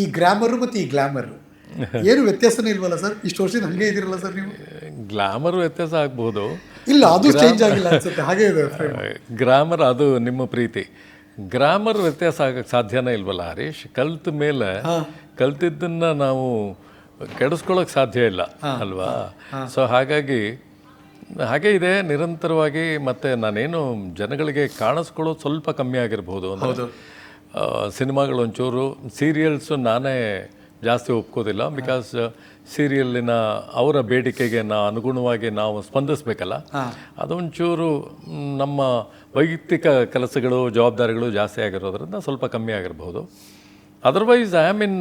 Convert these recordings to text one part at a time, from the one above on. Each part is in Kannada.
ಈ ಗ್ರಾಮರ್ ಮತ್ತು ಈ ಗ್ಲಾಮರ್. ಏನು ವ್ಯತ್ಯಾಸನೇ ಇಲ್ವಲ್ಲ ಸರ್? ಇಷ್ಟು ವರ್ಷ ಹಂಗೆ ಇದಿರಲ್ಲ ಸರ್ ನೀವು? ಗ್ಲಾಮರ್ ವ್ಯತ್ಯಾಸ ಆಗ್ಬೋದು. ಇಲ್ಲ ಅದು ಚೇಂಜ್ ಆಗಿಲ್ಲ ಅನ್ಸುತ್ತೆ. ಹಾಗೆ ಇದೆ ಗ್ರಾಮರ್ ಅದು ನಿಮ್ಮ ಪ್ರೀತಿ. ಗ್ರಾಮರ್ ವ್ಯತ್ಯಾಸ ಆಗಕ್ಕೆ ಸಾಧ್ಯನೇ ಇಲ್ವಲ್ಲ ಹರೀಶ್? ಕಲ್ತ ಮೇಲೆ ಕಲ್ತಿದ್ದನ್ನ ನಾವು ಕೆಡಿಸ್ಕೊಳಕ್ ಸಾಧ್ಯ ಇಲ್ಲ ಅಲ್ವಾ? ಸೊ ಹಾಗಾಗಿ ಹಾಗೆ ಇದೆ. ನಿರಂತರವಾಗಿ ಮತ್ತೆ ನಾನೇನು ಜನಗಳಿಗೆ ಕಾಣಿಸ್ಕೊಳ್ಳೋದು ಸ್ವಲ್ಪ ಕಮ್ಮಿ ಆಗಿರ್ಬೋದು ಸಿನಿಮಾಗಳು ಒಂಚೂರು ಸೀರಿಯಲ್ಸು ನಾನೇ ಜಾಸ್ತಿ ಒಪ್ಕೋದಿಲ್ಲ ಬಿಕಾಸ್ ಸೀರಿಯಲ್ಲಿನ ಅವರ ಬೇಡಿಕೆಗೆ ನಾ ಅನುಗುಣವಾಗಿ ನಾವು ಸ್ಪಂದಿಸ್ಬೇಕಲ್ಲ. ಅದೊಂಚೂರು ನಮ್ಮ ವೈಯಕ್ತಿಕ ಕೆಲಸಗಳು ಜವಾಬ್ದಾರಿಗಳು ಜಾಸ್ತಿ ಆಗಿರೋದ್ರಿಂದ ಸ್ವಲ್ಪ ಕಮ್ಮಿ ಆಗಿರ್ಬೋದು. Otherwise I am in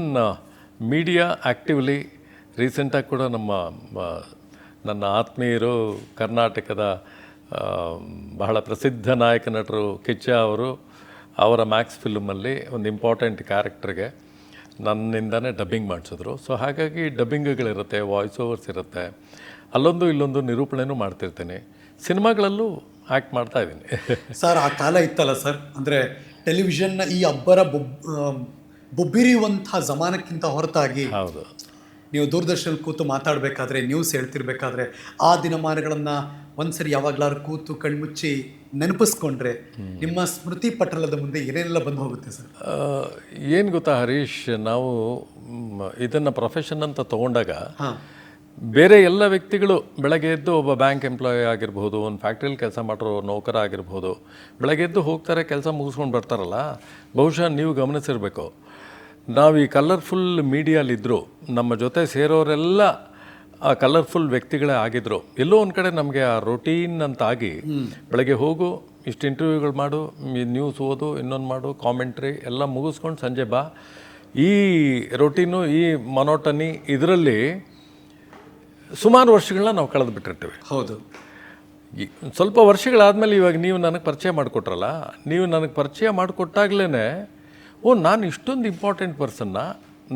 media actively ರೀಸೆಂಟಾಗಿ ಕೂಡ ನಮ್ಮ ನನ್ನ ಆತ್ಮೀಯರು ಕರ್ನಾಟಕದ ಬಹಳ ಪ್ರಸಿದ್ಧ ನಾಯಕ ನಟರು ಕಿಚ್ಚ ಅವರು ಅವರ ಮ್ಯಾಕ್ಸ್ ಫಿಲ್ಮಲ್ಲಿ ಒಂದು ಇಂಪಾರ್ಟೆಂಟ್ ಕ್ಯಾರೆಕ್ಟ್ರಿಗೆ ನನ್ನಿಂದನೇ ಡಬ್ಬಿಂಗ್ ಮಾಡಿಸಿದ್ರು. ಸೊ ಹಾಗಾಗಿ ಡಬ್ಬಿಂಗ್ಗಳಿರುತ್ತೆ ವಾಯ್ಸ್ ಓವರ್ಸ್ ಇರುತ್ತೆ. ಅಲ್ಲೊಂದು ಇಲ್ಲೊಂದು ನಿರೂಪಣೆನೂ ಮಾಡ್ತಿರ್ತೀನಿ. ಸಿನಿಮಾಗಳಲ್ಲೂ ಆ್ಯಕ್ಟ್ ಮಾಡ್ತಾ ಇದ್ದೀನಿ. ಸರ್ ಆ ಕಾಲ ಇತ್ತಲ್ಲ ಸರ್ ಅಂದರೆ ಟೆಲಿವಿಷನ್ನ ಈ ಅಬ್ಬರ ಬೊಬ್ ಬೊಬ್ಬಿರಿಯುವಂಥ ಜಮಾನಕ್ಕಿಂತ ಹೊರತಾಗಿ ಹೌದು. ನೀವು ದೂರದರ್ಶನ ಕೂತು ಮಾತಾಡಬೇಕಾದ್ರೆ ನ್ಯೂಸ್ ಹೇಳ್ತಿರ್ಬೇಕಾದ್ರೆ ಆ ದಿನಮಾನಗಳನ್ನು ಒಂದ್ಸರಿ ಯಾವಾಗಲಾರು ಕೂತು ಕಣ್ಮುಚ್ಚಿ ನೆನಪಿಸ್ಕೊಂಡ್ರೆ ನಿಮ್ಮ ಸ್ಮೃತಿ ಪಟಲದ ಮುಂದೆ ಏನೆಲ್ಲ ಬಂದು ಹೋಗುತ್ತೆ ಸರ್? ಏನು ಗೊತ್ತಾ ಹರೀಶ್ ನಾವು ಇದನ್ನು ಪ್ರೊಫೆಷನ್ ಅಂತ ತಗೊಂಡಾಗ ಹಾಂ. ಬೇರೆ ಎಲ್ಲ ವ್ಯಕ್ತಿಗಳು ಬೆಳಗ್ಗೆ ಎದ್ದು ಒಬ್ಬ ಬ್ಯಾಂಕ್ ಎಂಪ್ಲಾಯಿ ಆಗಿರ್ಬೋದು ಒಂದು ಫ್ಯಾಕ್ಟ್ರಿಯಲ್ಲಿ ಕೆಲಸ ಮಾಡಿರೋ ನೌಕರ ಆಗಿರ್ಬೋದು ಬೆಳಗ್ಗೆ ಎದ್ದು ಹೋಗ್ತಾರೆ ಕೆಲಸ ಮುಗಿಸ್ಕೊಂಡು ಬರ್ತಾರಲ್ಲ ಬಹುಶಃ ನೀವು ಗಮನಿಸಿರ್ಬೇಕು. ನಾವು ಈ ಕಲರ್ಫುಲ್ ಮೀಡಿಯಾಲಿದ್ದರು ನಮ್ಮ ಜೊತೆ ಸೇರೋರೆಲ್ಲ ಆ ಕಲರ್ಫುಲ್ ವ್ಯಕ್ತಿಗಳೇ ಆಗಿದ್ರು. ಎಲ್ಲೋ ಒಂದು ಕಡೆ ನಮಗೆ ಆ ರೊಟೀನ್ ಅಂತಾಗಿ ಬೆಳಗ್ಗೆ ಹೋಗು ಇಷ್ಟು ಇಂಟರ್ವ್ಯೂಗಳು ಮಾಡು ನ್ಯೂಸ್ ಓದು ಇನ್ನೊಂದು ಮಾಡು ಕಾಮೆಂಟ್ರಿ ಎಲ್ಲ ಮುಗಿಸ್ಕೊಂಡು ಸಂಜೆ ಬಾ. ಈ ರೊಟೀನು ಈ ಮೊನೋಟನಿ ಇದರಲ್ಲಿ ಸುಮಾರು ವರ್ಷಗಳನ್ನ ನಾವು ಕಳೆದು ಬಿಟ್ಟಿರ್ತೀವಿ ಹೌದು. ಈ ಸ್ವಲ್ಪ ವರ್ಷಗಳಾದಮೇಲೆ ಇವಾಗ ನೀವು ನನಗೆ ಪರಿಚಯ ಮಾಡಿಕೊಟ್ರಲ್ಲ ನೀವು ನನಗೆ ಪರಿಚಯ ಮಾಡಿಕೊಟ್ಟಾಗ್ಲೇ ಓ ನಾನು ಇಷ್ಟೊಂದು ಇಂಪಾರ್ಟೆಂಟ್ ಪರ್ಸನ್ನ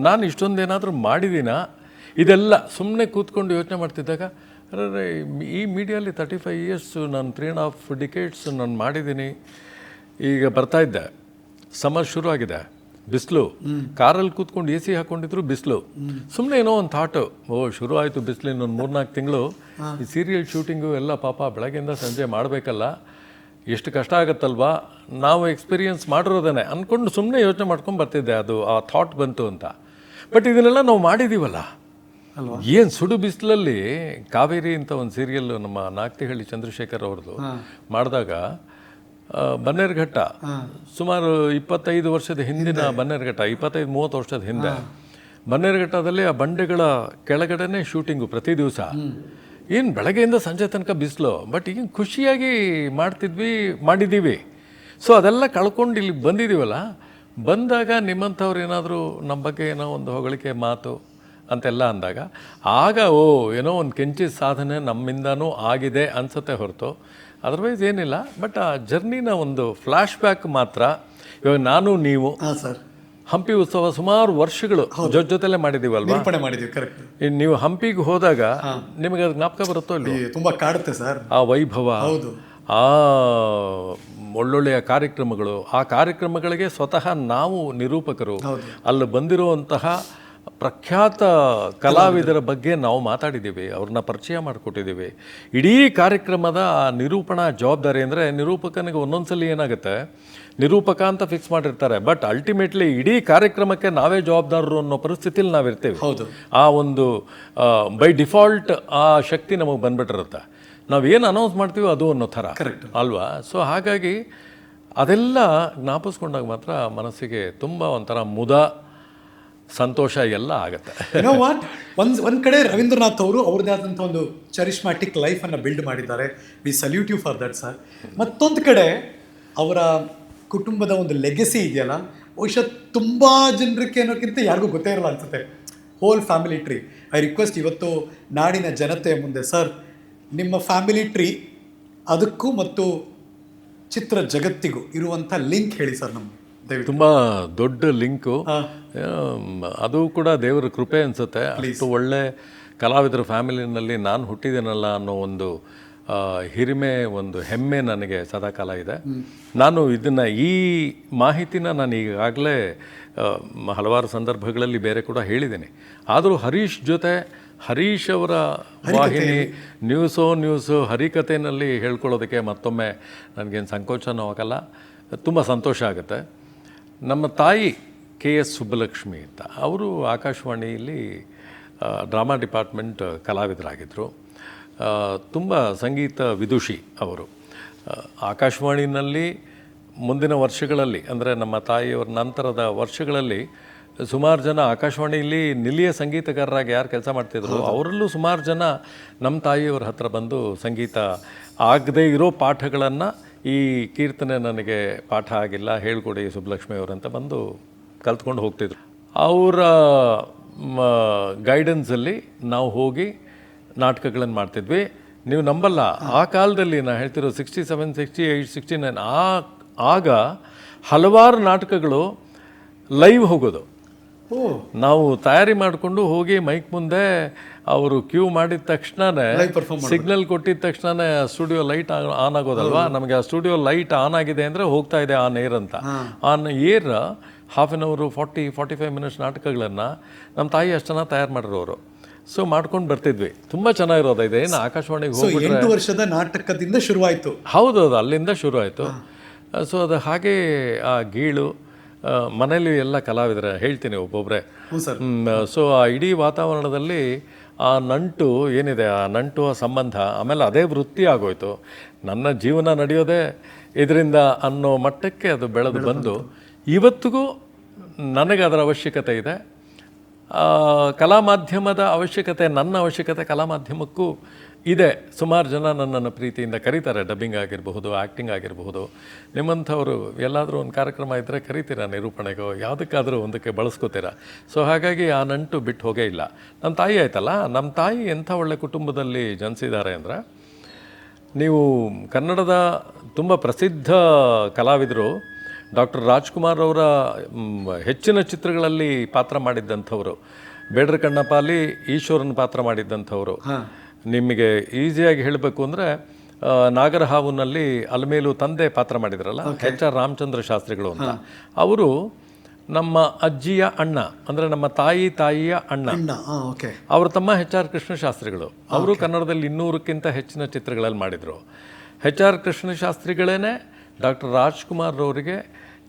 ನಾನು ಇಷ್ಟೊಂದು ಏನಾದರೂ ಮಾಡಿದ್ದೀನ ಇದೆಲ್ಲ ಸುಮ್ಮನೆ ಕೂತ್ಕೊಂಡು ಯೋಚನೆ ಮಾಡ್ತಿದ್ದಾಗ ಅರೆ ಈ ಮೀಡಿಯಲ್ಲಿ ತರ್ಟಿ ಫೈವ್ ಇಯರ್ಸ್ ನಾನು ತ್ರೀ ಆ್ಯಂಡ್ ಹಾಫ್ ಡಿಕೇಟ್ಸ್ ನಾನು ಮಾಡಿದ್ದೀನಿ. ಈಗ ಬರ್ತಾ ಇದ್ದೆ. ಸಮರ್ ಶುರು ಆಗಿದೆ ಬಿಸಿಲು. ಕಾರಲ್ಲಿ ಕೂತ್ಕೊಂಡು ಎ ಸಿ ಹಾಕೊಂಡಿದ್ರು ಬಿಸಿಲು. ಸುಮ್ಮನೆ ಏನೋ ಒಂದು ಥಾಟು ಓ ಶುರು ಆಯಿತು ಬಿಸಿಲು ಇನ್ನೊಂದು ಮೂರ್ನಾಲ್ಕು ತಿಂಗಳು. ಈ ಸೀರಿಯಲ್ ಶೂಟಿಂಗು ಎಲ್ಲ ಪಾಪ ಬೆಳಗ್ಗೆಯಿಂದ ಸಂಜೆ ಮಾಡಬೇಕಲ್ಲ. ಎಷ್ಟು ಕಷ್ಟ ಆಗುತ್ತಲ್ವಾ? ನಾವು ಎಕ್ಸ್ಪೀರಿಯನ್ಸ್ ಮಾಡಿರೋದೇನೆ. ಅಂದ್ಕೊಂಡು ಸುಮ್ಮನೆ ಯೋಚನೆ ಮಾಡ್ಕೊಂಡು ಬರ್ತಿದ್ದೆ. ಅದು ಆ ಥಾಟ್ ಬಂತು ಅಂತ. ಬಟ್ ಇದನ್ನೆಲ್ಲ ನಾವು ಮಾಡಿದ್ದೀವಲ್ಲ ಏನು ಸುಡು ಬಿಸಿಲಲ್ಲಿ ಕಾವೇರಿ ಅಂತ ಒಂದು ಸೀರಿಯಲ್ ನಮ್ಮ ನಾಗ್ತಿಹಳ್ಳಿ ಚಂದ್ರಶೇಖರ್ ಅವ್ರದ್ದು ಮಾಡಿದಾಗ ಬನ್ನೇರುಘಟ್ಟ. ಸುಮಾರು ಇಪ್ಪತ್ತೈದು ವರ್ಷದ ಹಿಂದಿನ ಬನ್ನೇರುಘಟ್ಟ ಇಪ್ಪತ್ತೈದು ಮೂವತ್ತು ವರ್ಷದ ಹಿಂದೆ. ಬನ್ನೇರುಘಟ್ಟದಲ್ಲಿ ಆ ಬಂಡೆಗಳ ಕೆಳಗಡೆನೇ ಶೂಟಿಂಗು ಪ್ರತಿ ದಿವಸ. ಏನು ಬೆಳಗ್ಗೆಯಿಂದ ಸಂಜೆ ತನಕ ಬಿಸಿಲು ಬಟ್ ಈಗ ಖುಷಿಯಾಗಿ ಮಾಡ್ತಿದ್ವಿ ಮಾಡಿದ್ದೀವಿ ಸೊ ಅದೆಲ್ಲ ಕಳ್ಕೊಂಡು ಇಲ್ಲಿ ಬಂದಿದ್ದೀವಲ್ಲ ಬಂದಾಗ ನಿಮ್ಮಂಥವ್ರು ಏನಾದರೂ ನಮ್ಮ ಬಗ್ಗೆ ಏನೋ ಒಂದು ಹೊಗಳಿಕೆ ಮಾತು ಅಂತೆಲ್ಲ ಅಂದಾಗ, ಆಗ, ಓ, ಏನೋ ಒಂದು ಕೆಂಚಿ ಸಾಧನೆ ನಮ್ಮಿಂದನೂ ಆಗಿದೆ ಅನ್ಸುತ್ತೆ ಹೊರತು. ಅದರ್ವೈಸ್ ಏನಿಲ್ಲ ಬಟ್ ಆ ಜರ್ನಿನ ಒಂದು ಫ್ಲ್ಯಾಶ್ ಬ್ಯಾಕ್ ಮಾತ್ರ, ಇವಾಗ ನಾನು, ನೀವು, ಹಾಂ ಸರ್ ಹಂಪಿ ಉತ್ಸವ ಸುಮಾರು ವರ್ಷಗಳು ಜೊತೆ ಜೊತೆಲೇ ಮಾಡಿದ್ದೀವಲ್ವಾ ನಿರೂಪಣೆ ಮಾಡಿದ್ದೀವಿ ಕರೆಕ್ಟ್ ಇನ್ನು ನೀವು ಹಂಪಿಗೆ ಹೋದಾಗ ನಿಮಗೆ ಅದು ಜ್ಞಾಪಕ ಬರುತ್ತೋ ಇಲ್ಲಿ ತುಂಬ ಕಾಡುತ್ತೆ ಸರ್. ಆ ವೈಭವ ಹೌದು. ಆ ಒಳ್ಳೊಳ್ಳೆಯ ಕಾರ್ಯಕ್ರಮಗಳು ಆ ಕಾರ್ಯಕ್ರಮಗಳಿಗೆ ಸ್ವತಃ ನಾವು ನಿರೂಪಕರು. ಅಲ್ಲಿ ಬಂದಿರುವಂತಹ ಪ್ರಖ್ಯಾತ ಕಲಾವಿದರ ಬಗ್ಗೆ ನಾವು ಮಾತಾಡಿದ್ದೀವಿ ಅವ್ರನ್ನ ಪರಿಚಯ ಮಾಡಿಕೊಟ್ಟಿದ್ದೀವಿ. ಇಡೀ ಕಾರ್ಯಕ್ರಮದ ಆ ನಿರೂಪಣಾ ಜವಾಬ್ದಾರಿ ಅಂದರೆ ನಿರೂಪಕನಿಗೆ ಒಂದೊಂದ್ಸಲಿ ಏನಾಗುತ್ತೆ ನಿರೂಪಕ ಅಂತ ಫಿಕ್ಸ್ ಮಾಡಿರ್ತಾರೆ ಬಟ್ ಅಲ್ಟಿಮೇಟ್ಲಿ ಇಡೀ ಕಾರ್ಯಕ್ರಮಕ್ಕೆ ನಾವೇ ಜವಾಬ್ದಾರರು ಅನ್ನೋ ಪರಿಸ್ಥಿತಿಲಿ ನಾವಿರ್ತೀವಿ. ಹೌದು. ಆ ಒಂದು ಬೈ ಡಿಫಾಲ್ಟ್ ಆ ಶಕ್ತಿ ನಮಗೆ ಬಂದ್ಬಿಟ್ಟಿರುತ್ತೆ. ನಾವು ಏನು ಅನೌನ್ಸ್ ಮಾಡ್ತೀವೋ ಅದು ಅನ್ನೋ ಥರ. ಕರೆಕ್ಟ್ ಅಲ್ವಾ? ಸೊ ಹಾಗಾಗಿ ಅದೆಲ್ಲ ಜ್ಞಾಪಿಸ್ಕೊಂಡಾಗ ಮಾತ್ರ ಮನಸ್ಸಿಗೆ ತುಂಬ ಒಂಥರ ಮುದ ಸಂತೋಷ ಎಲ್ಲ ಆಗುತ್ತೆ. ನೋ ವಾಟ್ ಒಂದು ಒಂದು ಕಡೆ ರವೀಂದ್ರನಾಥ್ ಅವರು ಅವ್ರದ್ದೇ ಆದಂಥ ಒಂದು ಚರಿಷ್ಮ್ಯಾಟಿಕ್ ಲೈಫನ್ನು ಬಿಲ್ಡ್ ಮಾಡಿದ್ದಾರೆ. We salute you for that sir ಮತ್ತೊಂದು ಕಡೆ ಅವರ ಕುಟುಂಬದ ಒಂದು ಲೆಗೆಸಿ ಇದೆಯಲ್ಲ, ಬಹುಶಃ ತುಂಬ ಜನರಿಗೆ ಅನ್ನೋಕ್ಕಿಂತ ಯಾರಿಗೂ ಗೊತ್ತೇ ಇರಲ್ಲ ಅನ್ಸುತ್ತೆ. Whole family tree I request ಇವತ್ತು ನಾಡಿನ ಜನತೆ ಮುಂದೆ ಸರ್ ನಿಮ್ಮ ಫ್ಯಾಮಿಲಿ ಟ್ರೀ ಅದಕ್ಕೂ ಮತ್ತು ಚಿತ್ರ ಜಗತ್ತಿಗೂ ಇರುವಂಥ ಲಿಂಕ್ ಹೇಳಿ ಸರ್ ನಮ್ಗೆ. ತುಂಬ ದೊಡ್ಡ ಲಿಂಕು. ಅದು ಕೂಡ ದೇವರ ಕೃಪೆ ಅನಿಸುತ್ತೆ. ಅಷ್ಟು ಒಳ್ಳೆ ಕಲಾವಿದರ ಫ್ಯಾಮಿಲಿನಲ್ಲಿ ನಾನು ಹುಟ್ಟಿದ್ದೇನಲ್ಲ ಅನ್ನೋ ಒಂದು ಹಿರಿಮೆ ಒಂದು ಹೆಮ್ಮೆ ನನಗೆ ಸದಾಕಾಲ ಇದೆ. ನಾನು ಇದನ್ನು ಈ ಮಾಹಿತಿನ ನಾನು ಈಗಾಗಲೇ ಹಲವಾರು ಸಂದರ್ಭಗಳಲ್ಲಿ ಬೇರೆ ಕೂಡ ಹೇಳಿದ್ದೀನಿ. ಆದರೂ ಹರೀಶ್ ಜೊತೆ ಹರೀಶ್ ಅವರ ವಾಹಿನಿ ನ್ಯೂಸೋ ನ್ಯೂಸು ಹರಿಕತೆಯಲ್ಲಿ ಹೇಳ್ಕೊಳ್ಳೋದಕ್ಕೆ ಮತ್ತೊಮ್ಮೆ ನನಗೇನು ಸಂಕೋಚನೂ ಆಗಲ್ಲ. ತುಂಬ ಸಂತೋಷ ಆಗುತ್ತೆ. ನಮ್ಮ ತಾಯಿ ಕೆ ಎಸ್ ಸುಬ್ಬಲಕ್ಷ್ಮಿ ಅಂತ. ಅವರು ಆಕಾಶವಾಣಿಯಲ್ಲಿ ಡ್ರಾಮಾ ಡಿಪಾರ್ಟ್ಮೆಂಟ್ ಕಲಾವಿದರಾಗಿದ್ದರು ತುಂಬ ಸಂಗೀತ ವಿದುಷಿ ಅವರು. ಆಕಾಶವಾಣಿಯಲ್ಲಿ ಆಕಾಶವಾಣಿನಲ್ಲಿ ಮುಂದಿನ ವರ್ಷಗಳಲ್ಲಿ ಅಂದರೆ ನಮ್ಮ ತಾಯಿಯವರ ನಂತರದ ವರ್ಷಗಳಲ್ಲಿ ಸುಮಾರು ಜನ ಆಕಾಶವಾಣಿಯಲ್ಲಿ ನಿಲಿಯ ಸಂಗೀತಗಾರರಾಗಿ ಯಾರು ಕೆಲಸ ಮಾಡ್ತಿದ್ರು ಅವರಲ್ಲೂ ಸುಮಾರು ಜನ ನಮ್ಮ ತಾಯಿಯವ್ರ ಹತ್ರ ಬಂದು ಸಂಗೀತ ಆಗದೇ ಇರೋ ಪಾಠಗಳನ್ನು ಈ ಕೀರ್ತನೆ ನನಗೆ ಪಾಠ ಆಗಿಲ್ಲ, ಹೇಳ್ಕೊಡಿ ಸುಬ್ಬಲಕ್ಷ್ಮಿ ಅಂತ ಬಂದು ಕಲ್ತ್ಕೊಂಡು ಹೋಗ್ತಿದ್ರು. ಅವರ ಗೈಡೆನ್ಸಲ್ಲಿ ನಾವು ಹೋಗಿ ನಾಟಕಗಳನ್ನು ಮಾಡ್ತಿದ್ವಿ. ನೀವು ನಂಬಲ್ಲ, ಆ ಕಾಲದಲ್ಲಿ ನಾನು ಹೇಳ್ತಿರೋ sixty seven sixty eight sixty nine ಆ, ಆಗ ಹಲವಾರು ನಾಟಕಗಳು ಲೈವ್ ಹೋಗೋದು. ನಾವು ತಯಾರಿ ಮಾಡಿಕೊಂಡು ಹೋಗಿ ಮೈಕ್ ಮುಂದೆ ಅವರು ಕ್ಯೂ ಮಾಡಿದ ತಕ್ಷಣನೇ ಸಿಗ್ನಲ್ ಕೊಟ್ಟಿದ ತಕ್ಷಣನೇ ಸ್ಟುಡಿಯೋ ಲೈಟ್ ಆನ್ ಆಗೋದಲ್ವಾ? ನಮಗೆ ಆ ಸ್ಟುಡಿಯೋ ಲೈಟ್ ಆನ್ ಆಗಿದೆ ಅಂದರೆ ಹೋಗ್ತಾ ಇದೆ ಆನ್ ಏರ್ ಅಂತ. ಆನ್ ಏರ್ ಹಾಫ್ ಆನ್ ಅವರು ಫಾರ್ಟಿ ಫಾರ್ಟಿ ಫೈವ್ ಮಿನಿಟ್ಸ್ ನಾಟಕಗಳನ್ನು ನಮ್ಮ ತಾಯಿ ಅಷ್ಟನ್ನ ತಯಾರು ಮಾಡಿರೋರು ಸೊ ಮಾಡ್ಕೊಂಡು ಬರ್ತಿದ್ವಿ. ತುಂಬ ಚೆನ್ನಾಗಿರೋದು ಇದೆ. ಏನು ಆಕಾಶವಾಣಿಗೆ ಹೋಗಿ ಎಂಟು ವರ್ಷದ ನಾಟಕದಿಂದ ಶುರುವಾಯಿತು. ಹೌದು ಅದು ಅಲ್ಲಿಂದ ಶುರುವಾಯಿತು. ಆಯಿತು ಸೊ ಅದು ಹಾಗೆ ಆ ಗೀಳು ಮನೇಲಿ ಎಲ್ಲ ಕಲಾವಿದರೆ ಹೇಳ್ತೀನಿ ಒಬ್ಬೊಬ್ಬರೇ ಸೊ ಆ ಇಡೀ ವಾತಾವರಣದಲ್ಲಿ ಆ ನಂಟು ಏನಿದೆ ಆ ನಂಟು ಆ ಸಂಬಂಧ ಆಮೇಲೆ ಅದೇ ವೃತ್ತಿ ಆಗೋಯ್ತು. ನನ್ನ ಜೀವನ ನಡೆಯೋದೇ ಇದರಿಂದ ಅನ್ನೋ ಮಟ್ಟಕ್ಕೆ ಅದು ಬೆಳೆದು ಬಂದು ಇವತ್ತಿಗೂ ನನಗೆ ಅದರ ಅವಶ್ಯಕತೆ ಇದೆ. ಕಲಾ ಮಾಧ್ಯಮದ ಅವಶ್ಯಕತೆ ನನ್ನ ಅವಶ್ಯಕತೆ ಕಲಾ ಮಾಧ್ಯಮಕ್ಕೂ ಇದೆ. ಸುಮಾರು ಜನ ನನ್ನನ್ನು ಪ್ರೀತಿಯಿಂದ ಕರೀತಾರೆ. ಡಬ್ಬಿಂಗ್ ಆಗಿರಬಹುದು ಆ್ಯಕ್ಟಿಂಗ್ ಆಗಿರಬಹುದು. ನಿಮ್ಮಂಥವರು ಎಲ್ಲಾದರೂ ಒಂದು ಕಾರ್ಯಕ್ರಮ ಇದ್ದರೆ ಕರಿತೀರಾ ನಿರೂಪಣೆಗೋ? ಯಾವುದಕ್ಕಾದರೂ ಒಂದಕ್ಕೆ ಬಳಸ್ಕೋತೀರಾ? ಸೊ ಹಾಗಾಗಿ ಆ ನಂಟು ಬಿಟ್ಟು ಹೋಗೇ ಇಲ್ಲ. ನಮ್ಮ ತಾಯಿ ಆಯ್ತಲ್ಲ? ನಮ್ಮ ತಾಯಿ ಎಂಥ ಒಳ್ಳೆ ಕುಟುಂಬದಲ್ಲಿ ಜನಿಸಿದ್ದಾರೆ ಅಂದರೆ, ನೀವು ಕನ್ನಡದ ತುಂಬ ಪ್ರಸಿದ್ಧ ಕಲಾವಿದರು ಡಾಕ್ಟರ್ ರಾಜ್ಕುಮಾರ್ ಅವರ ಹೆಚ್ಚಿನ ಚಿತ್ರಗಳಲ್ಲಿ ಪಾತ್ರ ಮಾಡಿದ್ದಂಥವರು. ಬೇಡ್ರ ಕಣ್ಣಪಾಲಿ ಈಶ್ವರನ ಪಾತ್ರ ಮಾಡಿದ್ದಂಥವರು. ನಿಮಗೆ ಈಸಿಯಾಗಿ ಹೇಳಬೇಕು ಅಂದರೆ ನಾಗರಹಾವುನಲ್ಲಿ ಅಲ್ಮೇಲು ತಂದೆ ಪಾತ್ರ ಮಾಡಿದ್ರಲ್ಲ ಎಚ್ ಆರ್ ರಾಮಚಂದ್ರ ಶಾಸ್ತ್ರಿಗಳು ಅಂತ. ಅವರು ನಮ್ಮ ಅಜ್ಜಿಯ ಅಣ್ಣ ಅಂದರೆ ನಮ್ಮ ತಾಯಿ ತಾಯಿಯ ಅಣ್ಣ. ಅವರ ತಮ್ಮ ಹೆಚ್ ಆರ್ ಕೃಷ್ಣ ಶಾಸ್ತ್ರಿಗಳು ಅವರು ಕನ್ನಡದಲ್ಲಿ ಇನ್ನೂರಕ್ಕಿಂತ ಹೆಚ್ಚಿನ ಚಿತ್ರಗಳಲ್ಲಿ ಮಾಡಿದರು. ಹೆಚ್ ಆರ್ ಕೃಷ್ಣ ಶಾಸ್ತ್ರಿಗಳೇನೆ ಡಾಕ್ಟರ್ ರಾಜ್ಕುಮಾರ್ ಅವರಿಗೆ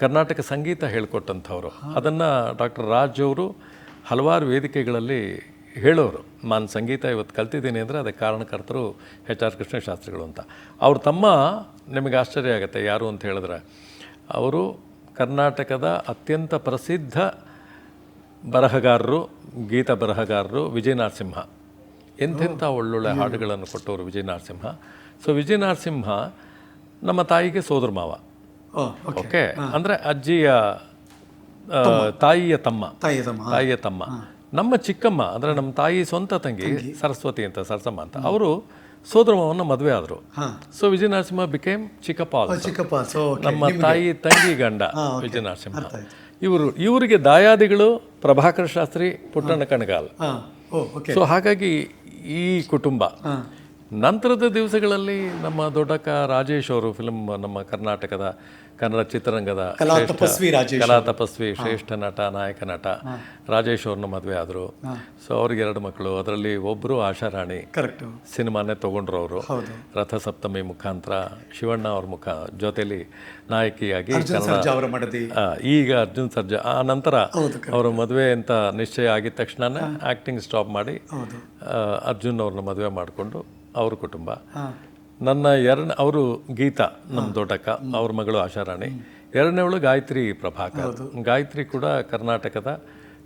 ಕರ್ನಾಟಕ ಸಂಗೀತ ಹೇಳ್ಕೊಟ್ಟಂಥವ್ರು. ಅದನ್ನು ಡಾಕ್ಟರ್ ರಾಜ್ ಅವರು ಹಲವಾರು ವೇದಿಕೆಗಳಲ್ಲಿ ಹೇಳೋರು ನಾನು ಸಂಗೀತ ಇವತ್ತು ಕಲ್ತಿದ್ದೀನಿ ಅಂದರೆ ಅದಕ್ಕೆ ಕಾರಣಕರ್ತರು ಎಚ್ ಆರ್ ಕೃಷ್ಣ ಶಾಸ್ತ್ರಿಗಳು ಅಂತ. ಅವ್ರ ತಮ್ಮ ನಿಮಗೆ ಆಶ್ಚರ್ಯ ಆಗುತ್ತೆ ಯಾರು ಅಂತ ಹೇಳಿದ್ರೆ ಅವರು ಕರ್ನಾಟಕದ ಅತ್ಯಂತ ಪ್ರಸಿದ್ಧ ಬರಹಗಾರರು ಗೀತ ಬರಹಗಾರರು ವಿಜಯ ನರಸಿಂಹ ಎಂಥೆಂಥ ಒಳ್ಳೊಳ್ಳೆ ಹಾಡುಗಳನ್ನು ಕೊಟ್ಟವರು ವಿಜಯ ನರಸಿಂಹ ಸೊ ವಿಜಯ ನರಸಿಂಹ ನಮ್ಮ ತಾಯಿಗೆ ಸೋದರ ಮಾವ. ಓಕೆ ಅಂದರೆ ಅಜ್ಜಿಯ ತಾಯಿಯ ತಮ್ಮ. ತಾಯಿ ತಮ್ಮ. ತಾಯಿಯ ತಮ್ಮ. ನಮ್ಮ ಚಿಕ್ಕಮ್ಮ ಅಂದರೆ ನಮ್ಮ ತಾಯಿ ಸ್ವಂತ ತಂಗಿ ಸರಸ್ವತಿ ಅಂತ ಸರಸಮ್ಮ ಅಂತ ಅವರು ಸೋದರಮ್ಮವನ್ನು ಮದುವೆ ಆದರು. ಸೊ ವಿಜಯ ನರಸಿಂಹ ಬಿಕೇಮ್ ಚಿಕ್ಕಪ್ಪ also. ಚಿಕ್ಕಪ್ಪ. ಸೊ ನಮ್ಮ ತಾಯಿ ತಂಗಿ ಗಂಡ ವಿಜಯ ನರಸಿಂಹ ಇವರು ಇವರಿಗೆ ದಾಯಾದಿಗಳು ಪ್ರಭಾಕರ್ ಶಾಸ್ತ್ರಿ ಪುಟ್ಟಣ್ಣ ಕಣಗಾಲ್. ಸೊ ಹಾಗಾಗಿ ಈ ಕುಟುಂಬ ನಂತರದ ದಿವಸಗಳಲ್ಲಿ ನಮ್ಮ ದೊಡ್ಡಕ್ಕ ರಾಜೇಶ್ ಅವರು ಫಿಲ್ಮ್ ನಮ್ಮ ಕರ್ನಾಟಕದ ಕನ್ನಡ ಚಿತ್ರರಂಗದ ಕಲಾ ತಪಸ್ವಿ ರಾಜೇಶ್ ಕಲಾ ತಪಸ್ವಿ ಶ್ರೇಷ್ಠ ನಟ ನಾಯಕ ನಟ ರಾಜೇಶ್ ಅವ್ರನ್ನ ಮದುವೆ ಆದರು. ಸೊ ಅವ್ರಿಗೆ ಎರಡು ಮಕ್ಕಳು. ಅದರಲ್ಲಿ ಒಬ್ಬರು ಆಶಾರಾಣಿ ಕರೆಕ್ಟ್ ಸಿನಿಮಾನೇ ತಗೊಂಡ್ರು ಅವರು ರಥಸಪ್ತಮಿ ಮುಖಾಂತರ ಶಿವಣ್ಣ ಅವ್ರ ಮುಖ ಜೊತೆಲಿ ನಾಯಕಿಯಾಗಿ ಈಗ ಅರ್ಜುನ್ ಸರ್ಜಾ. ಆ ನಂತರ ಅವರ ಮದುವೆ ಅಂತ ನಿಶ್ಚಯ ಆಗಿದ ತಕ್ಷಣನೇ ಆ್ಯಕ್ಟಿಂಗ್ ಸ್ಟಾಪ್ ಮಾಡಿ ಅರ್ಜುನ್ ಅವ್ರನ್ನ ಮದುವೆ ಮಾಡಿಕೊಂಡು ಅವ್ರ ಕುಟುಂಬ. ನನ್ನ ಎರಡನೇ ಅವರು ಗೀತಾ ನಮ್ಮ ದೊಡ್ಡಕ್ಕ ಅವ್ರ ಮಗಳು ಆಶಾರಾಣಿ. ಎರಡನೇವಳು ಗಾಯತ್ರಿ ಪ್ರಭಾಕರ್. ಗಾಯತ್ರಿ ಕೂಡ ಕರ್ನಾಟಕದ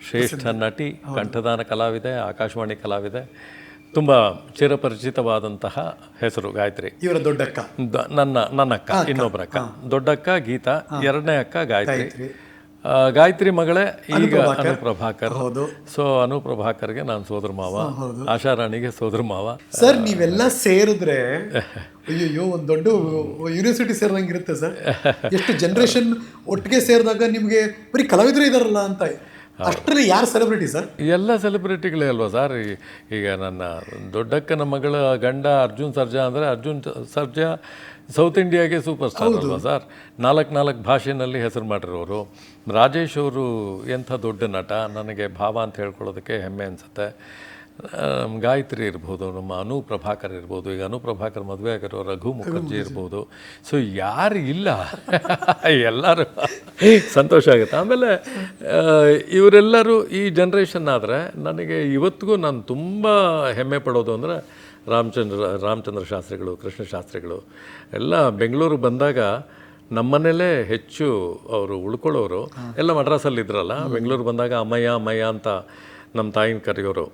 ಶ್ರೇಷ್ಠ ನಟಿ ಕಂಠದಾನ ಕಲಾವಿದೆ ಆಕಾಶವಾಣಿ ಕಲಾವಿದೆ. ತುಂಬ ಚಿರಪರಿಚಿತವಾದಂತಹ ಹೆಸರು ಗಾಯತ್ರಿ. ಇವರ ದೊಡ್ಡಕ್ಕ. ನನ್ನ ನನ್ನ ಅಕ್ಕ. ಇನ್ನೊಬ್ಬರ ಅಕ್ಕ ದೊಡ್ಡಕ್ಕ ಗೀತಾ ಎರಡನೇ ಅಕ್ಕ ಗಾಯತ್ರಿ. ಗಾಯತ್ರಿ ಮಗಳೇ ಈಗ ಅನುಪ್ರಭಾಕರ್. ಹೌದು. ಸೊ ಅನುಪ್ರಭಾಕರ್ಗೆ ನಾನು ಸೋದರ ಮಾವ. ಆಶಾರಾಣಿಗೆ ಸೋದರ ಮಾವ. ಸರ್ ನೀವೆಲ್ಲ ಸೇರಿದ್ರೆ ಅಯ್ಯೋ ಒಂದು ದೊಡ್ಡ ಯೂನಿವರ್ಸಿಟಿ ಸೇರಿದಂಗಿರುತ್ತೆ ಸರ್. ಎಷ್ಟು ಜನರೇಷನ್ ಒಟ್ಟಿಗೆ ಸೇರಿದಾಗ ನಿಮಗೆ ಬರೀ ಕಲಾವಿದರು ಇದಾರಲ್ಲ ಅಂತ. ಅಷ್ಟರಲ್ಲಿ ಯಾರು ಸೆಲೆಬ್ರಿಟಿ ಸರ್? ಎಲ್ಲ ಸೆಲೆಬ್ರಿಟಿಗಳೇ ಅಲ್ವಾ ಸರ್? ಈಗ ನನ್ನ ದೊಡ್ಡಕ್ಕನ ಮಗಳ ಗಂಡ ಅರ್ಜುನ್ ಸರ್ಜಾ ಅಂದರೆ ಅರ್ಜುನ್ ಸರ್ಜಾ ಸೌತ್ ಇಂಡಿಯಾಗೆ ಸೂಪರ್ ಸ್ಟಾರ್ ಅಲ್ವಾ ಸರ್? ನಾಲ್ಕು ನಾಲ್ಕು ಭಾಷೆನಲ್ಲಿ ಹೆಸರು ಮಾಡಿರೋರು. ರಾಜೇಶ್ ಅವರು ಎಂಥ ದೊಡ್ಡ ನಟ? ನನಗೆ ಭಾವ ಅಂತ ಹೇಳ್ಕೊಳ್ಳೋದಕ್ಕೆ ಹೆಮ್ಮೆ ಅನಿಸುತ್ತೆ. ಗಾಯತ್ರಿ ಇರ್ಬೋದು ನಮ್ಮ ಅನು ಪ್ರಭಾಕರ್ ಇರ್ಬೋದು ಈಗ ಅನು ಪ್ರಭಾಕರ್ ಮದುವೆ ಆಗಿರೋ ರಘು ಮುಖರ್ಜಿ ಇರ್ಬೋದು. ಸೊ ಯಾರು ಇಲ್ಲ. ಎಲ್ಲರೂ. ಸಂತೋಷ ಆಗುತ್ತೆ. ಆಮೇಲೆ ಇವರೆಲ್ಲರೂ ಈ ಜನ್ರೇಷನ್ ಆದರೆ ನನಗೆ ಇವತ್ತಿಗೂ ನಾನು ತುಂಬ ಹೆಮ್ಮೆ ಪಡೋದು ಅಂದರೆ ರಾಮಚಂದ್ರ ರಾಮಚಂದ್ರ ಶಾಸ್ತ್ರಿಗಳು ಕೃಷ್ಣ ಶಾಸ್ತ್ರಿಗಳು ಎಲ್ಲ ಬೆಂಗಳೂರು ಬಂದಾಗ ನಮ್ಮನೇಲೇ ಹೆಚ್ಚು ಅವರು ಉಳ್ಕೊಳ್ಳೋರು. ಎಲ್ಲ ಮಡ್ರಾಸಲ್ಲಿ ಇದ್ರಲ್ಲ ಬೆಂಗಳೂರು ಬಂದಾಗ ಅಮ್ಮಯ್ಯ ಅಮ್ಮಯ್ಯ ಅಂತ ನಮ್ಮ ತಾಯಿನ ಕರೆಯೋರು.